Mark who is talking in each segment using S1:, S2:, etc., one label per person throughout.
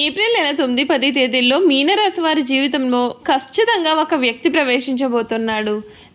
S1: April నెల తొమ్మిది పది తేదీల్లో మీనరాశి వారి జీవితంలో ఖచ్చితంగా ఒక వ్యక్తి ప్రవేశించబోతున్నాడు.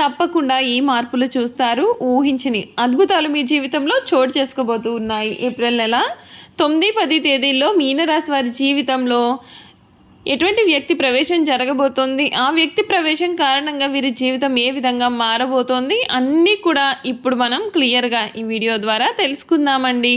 S1: తప్పకుండా ఈ మార్పులు చూస్తారు ఊహించని అద్భుతాలు మీ జీవితంలో చోటు చేసుకోబోతూ ఉన్నాయి. ఏప్రిల్ నెల తొమ్మిది పది తేదీల్లో మీనరాశి వారి జీవితంలో ఎటువంటి వ్యక్తి ప్రవేశం జరగబోతోంది? ఆ వ్యక్తి ప్రవేశం కారణంగా వీరి జీవితం ఏ విధంగా మారబోతోంది? అన్నీ కూడా ఇప్పుడు మనం క్లియర్గా ఈ వీడియో ద్వారా తెలుసుకుందామండి.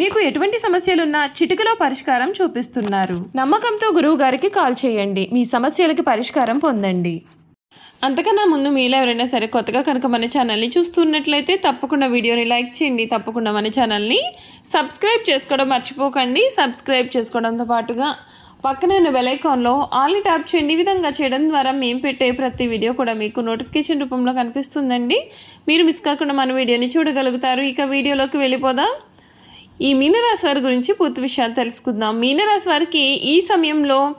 S1: మీకు ఎటువంటి సమస్యలున్నా చిటికలో పరిష్కారం చూపిస్తున్నారు. నమ్మకంతో గురువు గారికి కాల్ చేయండి. మీ సమస్యలకి పరిష్కారం పొందండి. అంతకన్నా ముందు మీలో ఎవరైనా సరే కొత్తగా కనుక మన ఛానల్ని చూస్తున్నట్లయితే తప్పకుండా వీడియోని లైక్ చేయండి. తప్పకుండా మన ఛానల్ని సబ్స్క్రైబ్ చేసుకోవడం మర్చిపోకండి. సబ్స్క్రైబ్ చేసుకోవడంతో పాటుగా పక్కనే ఉన్న బెలైకాన్లో ఆల్ని ట్యాప్ చేయండి. ఈ విధంగా చేయడం ద్వారా మేము పెట్టే ప్రతి వీడియో కూడా మీకు నోటిఫికేషన్ రూపంలో కనిపిస్తుందండి. మీరు మిస్ కాకుండా మన వీడియోని చూడగలుగుతారు. ఇక వీడియోలోకి వెళ్ళిపోదాం. ఈ మీనరాశి వారి గురించి పూర్తి విషయాలు తెలుసుకుందాం. మీనరాశి వారికి ఈ సమయంలో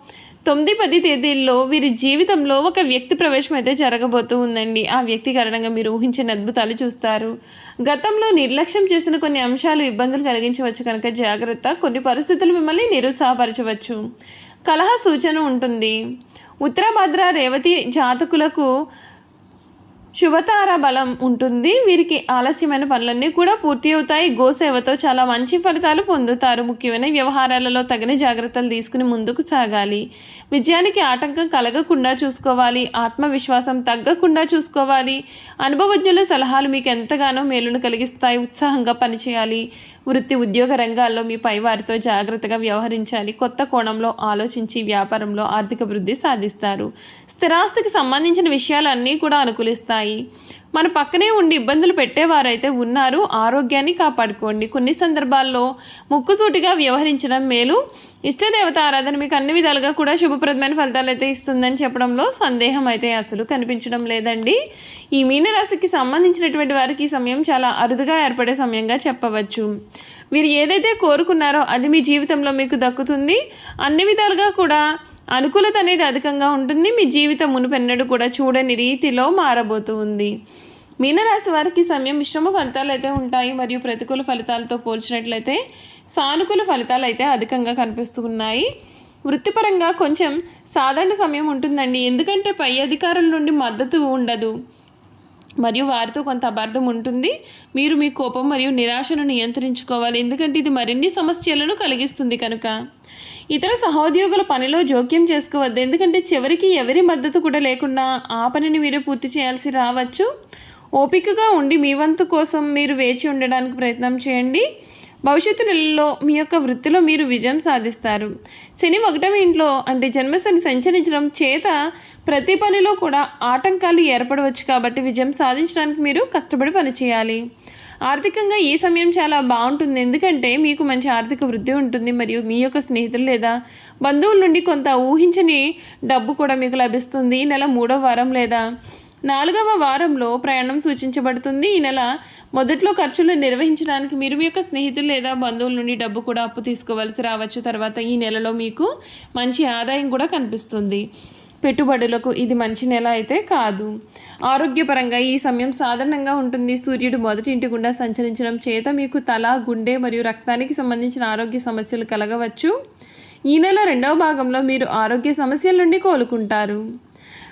S1: తొమ్మిది పది తేదీల్లో వీరి జీవితంలో ఒక వ్యక్తి ప్రవేశం అయితే జరగబోతూ ఉందండి. ఆ వ్యక్తి కారణంగా మీరు ఊహించిన అద్భుతాలు చూస్తారు. గతంలో నిర్లక్ష్యం చేసిన కొన్ని అంశాలు ఇబ్బందులు కలిగించవచ్చు కనుక జాగ్రత్త. కొన్ని పరిస్థితులు మిమ్మల్ని నిరుత్సాహపరచవచ్చు. కలహ సూచన ఉంటుంది. ఉత్తరభద్ర రేవతి జాతకులకు శుభతార బలం ఉంటుంది. వీరికి ఆలస్యమైన పనులన్నీ కూడా పూర్తి అవుతాయి. గోసేవతో చాలా మంచి ఫలితాలు పొందుతారు. ముఖ్యమైన వ్యవహారాలలో తగిన జాగ్రత్తలు తీసుకుని ముందుకు సాగాలి. విజయానికి ఆటంకం కలగకుండా చూసుకోవాలి. ఆత్మవిశ్వాసం తగ్గకుండా చూసుకోవాలి. అనుభవజ్ఞుల సలహాలు మీకు ఎంతగానో మేలును కలిగిస్తాయి. ఉత్సాహంగా పనిచేయాలి. వృత్తి ఉద్యోగ రంగాల్లో మీ పైవారితో జాగ్రత్తగా వ్యవహరించాలి. కొత్త కోణంలో ఆలోచించి వ్యాపారంలో ఆర్థిక వృద్ధి సాధిస్తారు. స్థిరాస్తికి సంబంధించిన విషయాలన్నీ కూడా అనుకూలిస్తాయి. మన పక్కనే ఉండి ఇబ్బందులు పెట్టేవారైతే ఉన్నారు. ఆరోగ్యాన్ని కాపాడుకోండి. కొన్ని సందర్భాల్లో ముక్కుసూటిగా వ్యవహరించడం మేలు. ఇష్టదేవత ఆరాధన మీకు అన్ని విధాలుగా కూడా శుభప్రదమైన ఫలితాలు అయితే ఇస్తుందని చెప్పడంలో సందేహం అయితే అసలు కనిపించడం లేదండి. ఈ మీనరాశికి సంబంధించినటువంటి వారికి ఈ సమయం చాలా అరుదుగా ఏర్పడే సమయంగా చెప్పవచ్చు. మీరు ఏదైతే కోరుకున్నారో అది మీ జీవితంలో మీకు దక్కుతుంది. అన్ని విధాలుగా కూడా అనుకూలత అనేది అధికంగా ఉంటుంది. మీ జీవితం మునుపెన్నడూ కూడా చూడని రీతిలో మారబోతుంది మీనరాశి వారికి సమయం మిశ్రమ ఫలితాలు అయితే ఉంటాయి మరియు ప్రతికూల ఫలితాలతో పోల్చినట్లయితే సానుకూల ఫలితాలు అయితే అధికంగా కనిపిస్తున్నాయి. వృత్తిపరంగా కొంచెం సాధారణ సమయం ఉంటుందండి. ఎందుకంటే పై అధికారుల నుండి మద్దతు ఉండదు. మరియు వారితో కొంత అబార్థం ఉంటుంది. మీరు మీ కోపం మరియు నిరాశను నియంత్రించుకోవాలి. ఎందుకంటే ఇది మరిన్ని సమస్యలను కలిగిస్తుంది కనుక. ఇతర సహోద్యోగుల పనిలో జోక్యం చేసుకోవద్దు. ఎందుకంటే చివరికి ఎవరి మద్దతు కూడా లేకుండా ఆ పనిని మీరు పూర్తి చేయాల్సి రావచ్చు. ఓపికగా ఉండి మీ వంతు కోసం మీరు వేచి ఉండడానికి ప్రయత్నం చేయండి. భవిష్యత్తు నెలలో మీ యొక్క వృత్తిలో మీరు విజయం సాధిస్తారు. శని ఒకటవ ఇంట్లో అంటే జన్మశని సంచరించడం చేత ప్రతి పనిలో కూడా ఆటంకాలు ఏర్పడవచ్చు కాబట్టి విజయం సాధించడానికి మీరు కష్టపడి పనిచేయాలి. ఆర్థికంగా ఈ సమయం చాలా బాగుంటుంది. ఎందుకంటే మీకు మంచి ఆర్థిక వృద్ధి ఉంటుంది మరియు మీ యొక్క స్నేహితులు లేదా బంధువుల నుండి కొంత ఊహించని డబ్బు కూడా మీకు లభిస్తుంది. ఈ నెల మూడో వారం లేదా నాలుగవ వారంలో ప్రయాణం సూచించబడుతుంది. ఈ నెల మొదట్లో ఖర్చులు నిర్వహించడానికి మీరు మీ యొక్క స్నేహితులు లేదా బంధువుల నుండి డబ్బు కూడా అప్పు తీసుకోవాల్సి రావచ్చు. తర్వాత ఈ నెలలో మీకు మంచి ఆదాయం కూడా కనిపిస్తుంది. పెట్టుబడులకు ఇది మంచి నెల అయితే కాదు. ఆరోగ్యపరంగా ఈ సమయం సాధారణంగా ఉంటుంది. సూర్యుడు మొదటి ఇంటి గుండా సంచరించడం చేత మీకు తల గుండె మరియు రక్తానికి సంబంధించిన ఆరోగ్య సమస్యలు కలగవచ్చు. ఈ నెల రెండవ భాగంలో మీరు ఆరోగ్య సమస్యల నుండి కోలుకుంటారు.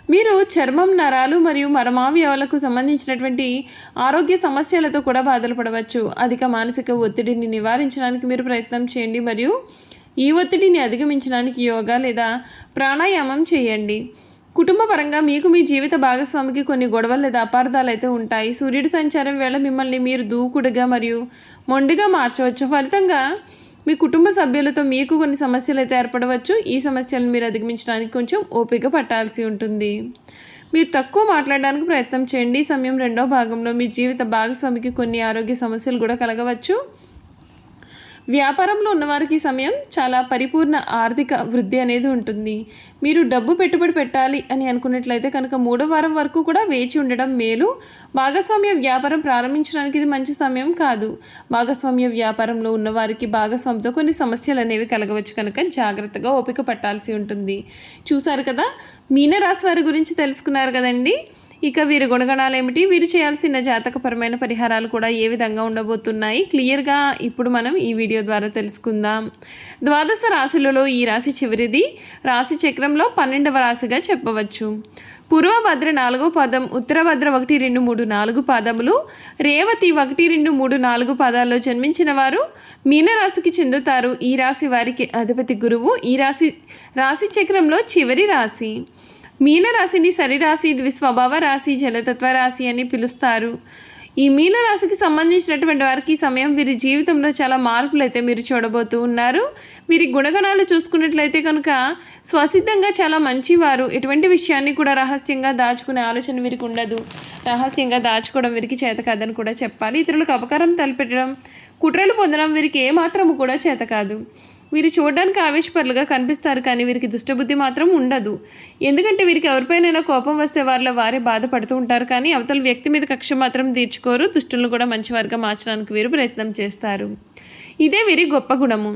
S1: మీరు చర్మం నరాలు మరియు మరమావయవాలకు సంబంధించినటువంటి ఆరోగ్య సమస్యలతో కూడా బాధలు పడవచ్చు అధిక మానసిక ఒత్తిడిని నివారించడానికి మీరు ప్రయత్నం చేయండి మరియు ఈ ఒత్తిడిని అధిగమించడానికి యోగా లేదా ప్రాణాయామం చేయండి. కుటుంబ పరంగా మీకు మీ జీవిత భాగస్వామికి కొన్ని గొడవలు లేదా అపార్థాలు అయితే ఉంటాయి. సూర్యుడి సంచారం వేళ మిమ్మల్ని మీరు దూకుడుగా మరియు మొండిగా మార్చవచ్చు. ఫలితంగా మీ కుటుంబ సభ్యులతో మీకు కొన్ని సమస్యలు అయితే ఏర్పడవచ్చు. ఈ సమస్యలను మీరు అధిగమించడానికి కొంచెం ఓపిక పట్టాల్సి ఉంటుంది. మీరు తక్కువ మాట్లాడడానికి ప్రయత్నం చేయండి. ఈ సమయం రెండో భాగంలో మీ జీవిత భాగస్వామికి కొన్ని ఆరోగ్య సమస్యలు కూడా కలగవచ్చు. వ్యాపారంలో ఉన్నవారికి సమయం చాలా పరిపూర్ణ ఆర్థిక వృద్ధి అనేది ఉంటుంది. మీరు డబ్బు పెట్టుబడి పెట్టాలి అని అనుకున్నట్లయితే కనుక మూడో వారం వరకు కూడా వేచి ఉండడం మేలు. భాగస్వామ్య వ్యాపారం ప్రారంభించడానికి ఇది మంచి సమయం కాదు. భాగస్వామ్య వ్యాపారంలో ఉన్నవారికి భాగస్వామితో కొన్ని సమస్యలు అనేవి కలగవచ్చు కనుక జాగ్రత్తగా ఓపిక పట్టాల్సి ఉంటుంది. చూశారు కదా? మీనరాశి వారి గురించి తెలుసుకున్నారు కదండి? ఇక వీరి గుణగణాలు ఏమిటి? వీరు చేయాల్సిన జాతకపరమైన పరిహారాలు కూడా ఏ విధంగా ఉండబోతున్నాయి? క్లియర్గా ఇప్పుడు మనం ఈ వీడియో ద్వారా తెలుసుకుందాం. ద్వాదశ రాశులలో ఈ రాశి చివరిది. రాశి చక్రంలో పన్నెండవ రాశిగా చెప్పవచ్చు. పూర్వభద్ర నాలుగో పదం ఉత్తరభద్ర ఒకటి రెండు మూడు నాలుగు పాదములు. రేవతి ఒకటి రెండు మూడు నాలుగు పాదాల్లో జన్మించిన వారు మీనరాశికి చెందుతారు. ఈ రాశి వారికి అధిపతి గురువు. ఈ రాశి రాశి చక్రంలో చివరి రాశి. మీనరాశిని సరిరాశి ద్విస్వభావ రాశి జలతత్వ రాశి అని పిలుస్తారు. ఈ మీనరాశికి సంబంధించినటువంటి వారికి ఈ సమయం వీరి జీవితంలో చాలా మార్పులు అయితే మీరు చూడబోతూ ఉన్నారు. వీరి గుణగణాలు చూసుకున్నట్లయితే కనుక స్వసిద్ధంగా చాలా మంచివారు. ఎటువంటి విషయాన్ని కూడా రహస్యంగా దాచుకునే ఆలోచన వీరికి ఉండదు. రహస్యంగా దాచుకోవడం వీరికి చేత కాదని కూడా చెప్పాలి. ఇతరులకు అపకారం తలపెట్టడం కుట్రలు పొందడం వీరికి ఏమాత్రము కూడా చేత కాదు. వీరు చూడడానికి ఆవేశపరులుగా కనిపిస్తారు కానీ వీరికి దుష్టబుద్ధి మాత్రం ఉండదు. ఎందుకంటే వీరికి ఎవరిపైనైనా కోపం వస్తే వారిలో వారే బాధపడుతూ ఉంటారు కానీ అవతల వ్యక్తి మీద కక్ష మాత్రం తీర్చుకోరు. దుష్టులను కూడా మంచివారుగా మార్చడానికి వీరు ప్రయత్నం చేస్తారు. ఇదే వీరి గొప్ప గుణము.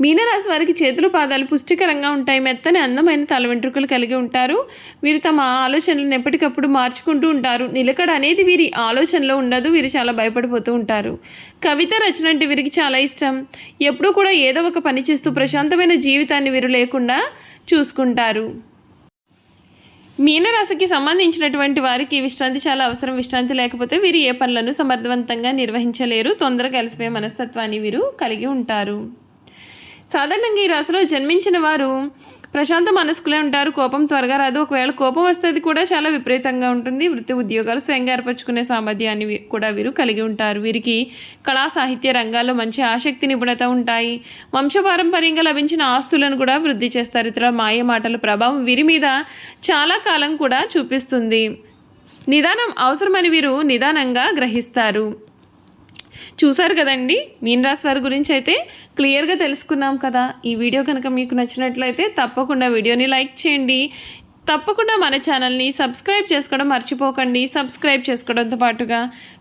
S1: మీనరాశి వారికి చేతులు పాదాలు పుష్టికరంగా ఉంటాయి. మెత్తని అందమైన తల వెంట్రుకలు కలిగి ఉంటారు. వీరు తమ ఆలోచనలను ఎప్పటికప్పుడు మార్చుకుంటూ ఉంటారు. నిలకడ అనేది వీరి ఆలోచనలో ఉండదు. వీరు చాలా భయపడిపోతూ ఉంటారు. కవిత రచన అంటే వీరికి చాలా ఇష్టం. ఎప్పుడూ కూడా ఏదో ఒక పని చేస్తూ ప్రశాంతమైన జీవితాన్ని వీరు లేకుండా చూసుకుంటారు. మీనరాశికి సంబంధించినటువంటి వారికి విశ్రాంతి చాలా అవసరం. విశ్రాంతి లేకపోతే వీరు ఏ పనులను సమర్థవంతంగా నిర్వహించలేరు. తొందరగా కలిసిపోయే మనస్తత్వాన్ని వీరు కలిగి ఉంటారు. సాధారణంగా ఈ రాశిలో జన్మించిన వారు ప్రశాంత మనస్కులే ఉంటారు కోపం త్వరగా రాదు. ఒకవేళ కోపం వస్తే అది కూడా చాలా విపరీతంగా ఉంటుంది. వృత్తి ఉద్యోగాలు స్వయంగా ఏర్పరచుకునే సామర్థ్యాన్ని కూడా వీరు కలిగి ఉంటారు. వీరికి కళా సాహిత్య రంగాల్లో మంచి ఆసక్తి నిపుణత ఉంటాయి. వంశపారంపర్యంగా లభించిన ఆస్తులను కూడా వృద్ధి చేస్తారు. ఇతర మాయ మాటల ప్రభావం వీరి మీద చాలా కాలం కూడా చూపిస్తుంది. నిదానం అవసరమని వీరు నిదానంగా గ్రహిస్తారు. చూసారు కదండి? మీన్ రాశి వారి గురించి అయితే క్లియర్గా తెలుసుకున్నాం కదా. ఈ వీడియో కనుక మీకు నచ్చినట్లయితే తప్పకుండా వీడియోని లైక్ చేయండి. తప్పకుండా మన ఛానల్ని సబ్స్క్రైబ్ చేసుకోవడం మర్చిపోకండి. సబ్స్క్రైబ్ చేసుకోవడంతో పాటుగా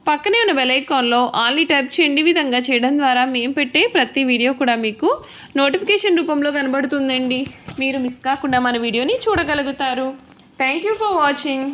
S1: పక్కనే ఉన్న బెలైకాన్లో ఆల్ని టైప్ చేయండి. విధంగా చేయడం ద్వారా మేము పెట్టే ప్రతి వీడియో కూడా మీకు నోటిఫికేషన్ రూపంలో కనబడుతుందండి. మీరు మిస్ కాకుండా మన వీడియోని చూడగలుగుతారు. Thank you for watching